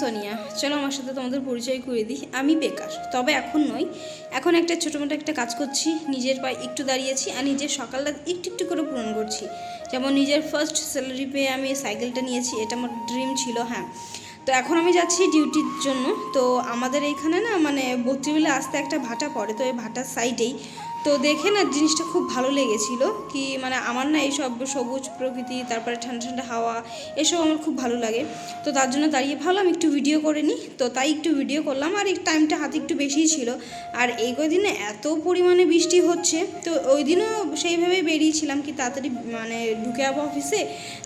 সোনিয়া, চলো আমার সাথে তোমাদের পরিচয় করে দিই। আমি বেকার, তবে এখন নয় এখন একটা ছোটো মোটো একটা কাজ করছি, নিজের পায়ে একটু দাঁড়িয়েছি আর নিজের সকালটা একটু একটু করে পূরণ করছি। যেমন নিজের ফার্স্ট স্যালারি পেয়ে আমি সাইকেলটা নিয়েছি, এটা আমার ড্রিম ছিল হ্যাঁ। তো এখন আমি যাচ্ছি ডিউটির জন্য। তো আমাদের এইখানে না মানে বত্রিবেলা আসতে একটা ভাটা পড়ে, তো এই ভাটার সাইডেই তো দেখে না জিনিসটা খুব ভালো লেগেছিল কি মানে আমার না এইসব সবুজ প্রকৃতি, তারপরে ঠান্ডা ঠান্ডা হাওয়া, এসব আমার খুব ভালো লাগে। তো তার জন্য দাঁড়িয়ে ভাবলাম একটু ভিডিও করে নিই তো তাই একটু ভিডিও করলাম আর এই টাইমটা হাতে একটু বেশিই ছিল। আর এই কদিনে এত পরিমাণে বৃষ্টি হচ্ছে, তো ওই দিনও সেইভাবেই বেরিয়েছিলাম কি তাড়াতাড়ি মানে ঢুকে যাব অফিসে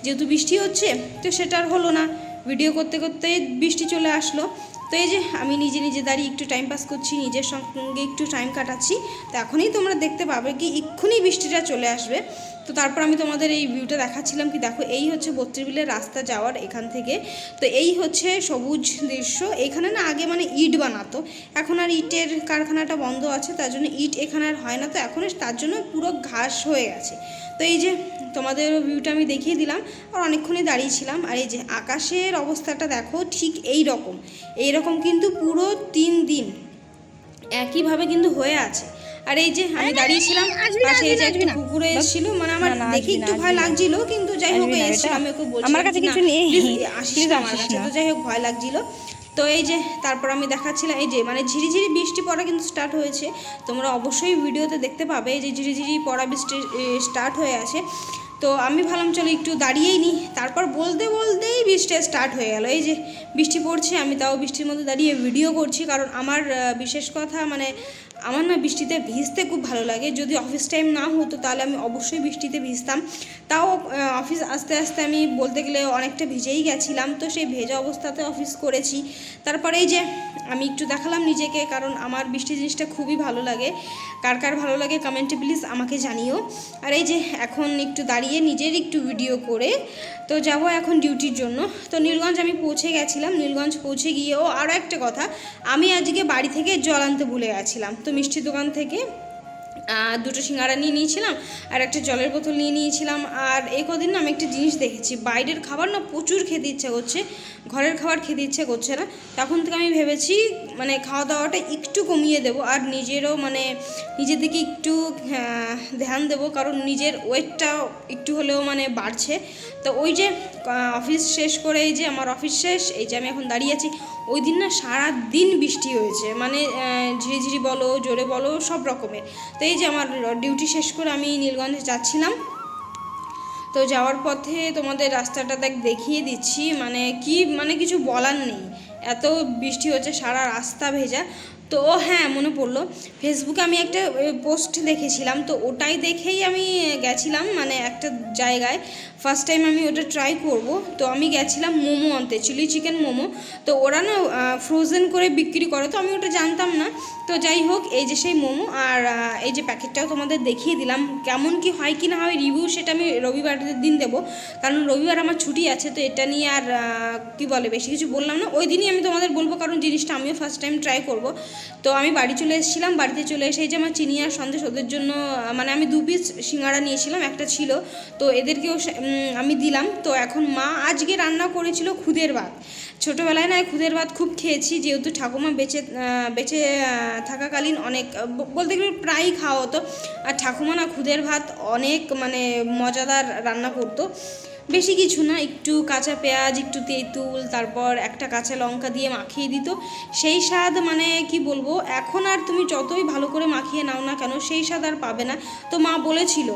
যেহেতু বৃষ্টি হচ্ছে, তো সেটা আর হলো না। ভিডিও করতে করতে বৃষ্টি চলে আসলো। তো এই যে আমি নিজে নিজে দাঁড়িয়ে একটু টাইম পাস করছি, নিজের সঙ্গে একটু টাইম কাটাচ্ছি, তো এখনই তোমরা দেখতে পাবে কি এক্ষুনি বৃষ্টিটা চলে আসবে। তো তারপর আমি তোমাদের এই ভিউটা দেখাচ্ছিলাম কি দেখো, এই হচ্ছে বত্রিবিলের রাস্তা যাওয়ার এখান থেকে। তো এই হচ্ছে সবুজ দৃশ্য, এখানে না আগে মানে ইট বানাতো, এখন আর ইটের কারখানাটা বন্ধ আছে, তার জন্য ইট এখানে আর হয় না, তো এখন তার জন্য পুরো ঘাস হয়ে গেছে। তো এই যে তোমাদের ভিউটা আমি দেখিয়ে দিলাম, আর অনেকক্ষণই দাঁড়িয়েছিলাম আর এই যে আকাশের অবস্থাটা দেখো ঠিক এই রকম, এই রকম কিন্তু পুরো তিন দিন একইভাবে কিন্তু হয়ে আছে। আর এই যে আমি দাঁড়িয়েছিলাম পাশে এই যে একটা কুকুর এসেছিল মানে আমার দেখে একটু ভয় লাগছিল কিন্তু যাই হোক এসেছিল আমি ওকে বলছি আমার কাছে কিছু নেই। আসিস আমার কাছে তো যাই হোক ভয় লাগছিল। তো এই যে তারপর আমি দেখাচ্ছিলাম এই যে মানে ঝিরিঝিরি বৃষ্টি পড়া কিন্তু স্টার্ট হয়েছে। তোমরা অবশ্যই ভিডিওতে দেখতে পাবে এই যে ঝিরিঝিরি পড়া বৃষ্টি স্টার্ট হয়ে আছে। তো আমি ভাবলাম, চলো একটু দাঁড়িয়েই নিই তারপর বলতে বলতেই বৃষ্টি স্টার্ট হয়ে গেল। এই যে বৃষ্টি পড়ছে, আমি তাও বৃষ্টির মধ্যে দাঁড়িয়ে ভিডিও করছি। কারণ আমার বিশেষ কথা মানে আমার না বৃষ্টিতে ভিজতে খুব ভালো লাগে। যদি অফিস টাইম না হতো, তাহলে আমি অবশ্যই বৃষ্টিতে ভিজতাম। তাও অফিস আস্তে আস্তে আমি বলতে গেলে অনেকটা ভিজেই গেছিলাম। তো সেই ভেজা অবস্থাতে অফিস করেছি। তারপরে এই যে আমি একটু দেখালাম নিজেকে, কারণ আমার বৃষ্টি জিনিসটা খুবই ভালো লাগে। কার কার ভালো লাগে কমেন্টে প্লিজ আমাকে জানিও। আর এই যে এখন একটু দাঁড়িয়ে নিজের একটু ভিডিও করে তো যাব এখন ডিউটির জন্য। তো নীলগঞ্জ আমি পৌঁছে গেছিলাম। নীলগঞ্জ পৌঁছে গিয়েও আরও একটা কথা, আমি আজকে বাড়ি থেকে জল আনতে ভুলে গেছিলাম। তো মিষ্টির দোকান থেকে দুটো সিঙ্গারা নিয়ে নিয়েছিলাম আর একটা জলের বোতল নিয়ে নিয়েছিলাম। আর এই কদিন আমি একটা জিনিস দেখেছি, বাইরের খাবার না প্রচুর খেতে ইচ্ছা করছে, ঘরের খাবার খেতে ইচ্ছে করছে না। তখন থেকে আমি ভেবেছি মানে খাওয়া দাওয়াটা একটু কমিয়ে দেব আর নিজেরও মানে নিজের দিকে একটু ধ্যান দেবো কারণ নিজের ওয়েটটা একটু হলেও মানে বাড়ছে। তো ওই যে অফিস শেষ করে এই যে আমার অফিস শেষ, এই যে আমি এখন দাঁড়িয়ে আছি, ওই দিন না সারা দিন বৃষ্টি হয়েছে। মানে ঝিরিঝিরি বলো, জোরে বলো, সব রকমের। তো এই যে আমার ডিউটি শেষ করে আমি নীলগঞ্জে যাচ্ছিলাম। তো যাওয়ার পথে তোমাদের রাস্তাটা দেখ দেখিয়ে দিচ্ছি মানে কি মানে কিছু বলার নেই। এত বৃষ্টি হচ্ছে, সারা রাস্তা ভেজা। তো হ্যাঁ মনে পড়ল। ফেসবুকে আমি একটা পোস্ট দেখেছিলাম। তো ওটাই দেখেই আমি গেছিলাম মানে একটা জায়গায়। ফার্স্ট টাইম আমি ওটা ট্রাই করব। তো আমি গেছিলাম মোমো আনতে চিলি চিকেন মোমো। তো ওরা না ফ্রোজেন করে বিক্রি করে। তো আমি ওটা জানতাম না। তো যাই হোক, এই যে সেই মোমো, আর এই যে প্যাকেটটাও তোমাদের দেখিয়ে দিলাম। কেমন কি হয়, কি না হয় রিভিউ সেটা আমি রবিবারের দিন দেবো। কারণ রবিবার আমার ছুটি আছে, তো এটা নিয়ে আর কি বলে, বেশি কিছু বললাম না। ওই দিনই আমি তোমাদের বলব, কারণ জিনিসটা আমিও ফার্স্ট টাইম ট্রাই করব। তো আমি বাড়ি চলে এসেছিলাম, বাড়িতে চলে এসে যে আমার চিনি আর সন্দেশ ওদের জন্য মানে আমি দু পিস সিঙ্গারা নিয়েছিলাম, একটা ছিল, তো এদেরকেও আমি দিলাম। তো এখন মা আজকে রান্না করেছিল খুদের ভাত। ছোটোবেলায় না খুদের ভাত খুব খেয়েছি, যেহেতু ঠাকুমা বেঁচে বেঁচে থাকাকালীন অনেক বলতে গেলে প্রায়ই খাওয়া হতো। আর ঠাকুমা না খুদের ভাত অনেক মানে মজাদার রান্না করতো। বেশি কিছু না, একটু কাঁচা পেঁয়াজ, একটু তেঁতুল, তারপর একটা কাঁচা লঙ্কা দিয়ে মাখিয়ে দিত। সেই স্বাদ মানে কি বলব, এখন আর তুমি যতই ভালো করে মাখিয়ে নাও না কেন, সেই স্বাদ আর পাবে না। তো মা বলেছিল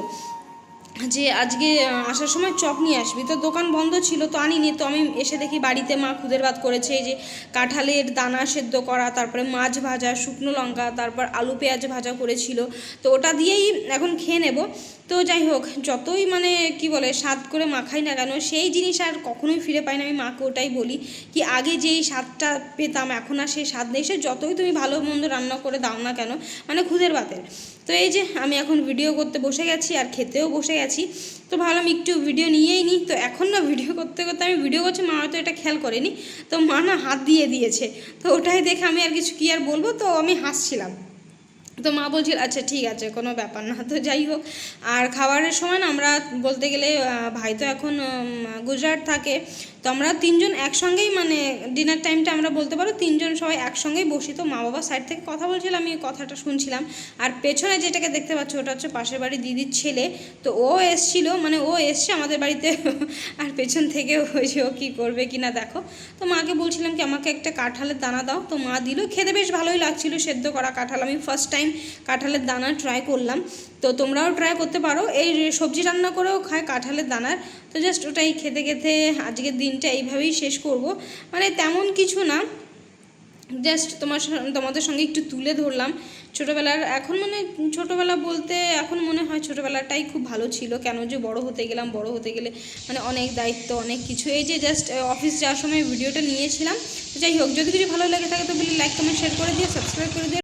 যে আজকে আসার সময় চপ নিয়ে আসবি। তো দোকান বন্ধ ছিল, তো আনিনি। তো আমি এসে দেখি বাড়িতে মা খুদের ভাত করেছে। এই যে কাঁঠালের দানা সেদ্ধ করা, তারপরে মাছ ভাজা, শুকনো লঙ্কা, তারপর আলু পেঁয়াজ ভাজা করেছিল। তো ওটা দিয়েই এখন খেয়ে নেব। তো যাই হোক, যতই মানে কি বলে, স্বাদ করে মাখাই না কেন, সেই জিনিস আর কখনোই ফিরে পাই না। আমি মাকে ওটাই বলি কি, আগে যেই স্বাদটা পেতাম, এখন আর সেই স্বাদ নেই। সে যতই তুমি ভালো মন্দ রান্না করে দাও না কেন মানে খুদের ভাতের। তো এই যে আমি এখন ভিডিও করতে বসে গেছি, আর খেতেও বসে গেছি তো ভাবলাম একটু ভিডিও নিয়েই নিই। তো এখন না ভিডিও করতে করতে আমি ভিডিও করছি, মা হয়তো এটা খেয়াল করেনি। তো মা না হাত দিয়ে দিয়েছে। তো ওটাই দেখে আমি আর কিছু কি আর বলব? তো আমি হাসছিলাম। তো মা বলছিল আচ্ছা ঠিক আছে, কোনো ব্যাপার না। তো যাই হোক, আর খাবারের সময় না আমরা বলতে গেলে ভাই তো এখন গুজরাট থাকে। তো আমরা তিনজন একসঙ্গেই মানে ডিনার টাইমটা আমরা বলতে পারো, তিনজন সবাই একসঙ্গেই বসি তো মা বাবা সাইড থেকে কথা বলছিলাম আমি কথাটা শুনছিলাম। আর পেছনে যেটাকে দেখতে পাচ্ছ, ওটা হচ্ছে পাশের বাড়ি দিদির ছেলে। তো ও এসছিল মানে ও এসছে আমাদের বাড়িতে, আর পেছন থেকে ওই যে ও কী করবে কি না দেখো। তো মাকে বলছিলাম কি, আমাকে একটা কাঁঠালের দানা দাও। তো মা দিল, খেতে বেশ ভালোই লাগছিল, সেদ্ধ করা কাঁঠাল। আমি ফার্স্ট টাইম কাঁঠালের দানা ট্রাই করলাম। তো তোমরাও ট্রাই করতে পারো। এই সবজি রান্না করেও খায় কাঁঠালের দানার। তো জাস্ট ওটাই খেতে খেতে, আজকের দিনটা এইভাবেই শেষ করব। মানে তেমন কিছু না জাস্ট তোমার তোমাদের সঙ্গে একটু তুলে ধরলাম। ছোটোবেলার, এখন মানে ছোটোবেলা বলতে এখন মনে হয় ছোটোবেলাটাই খুব ভালো ছিল। কেন যে বড় হতে গেলাম, বড় হতে গেলে মানে অনেক দায়িত্ব, অনেক কিছু। এই যে জাস্ট অফিস যাওয়ার সময় ভিডিওটা নিয়েছিলাম। যাই হোক, যদি কিছু ভালো লেগে থাকে তো বলি লাইক কমেন্ট শেয়ার করে দিও সাবস্ক্রাইব করে দিও।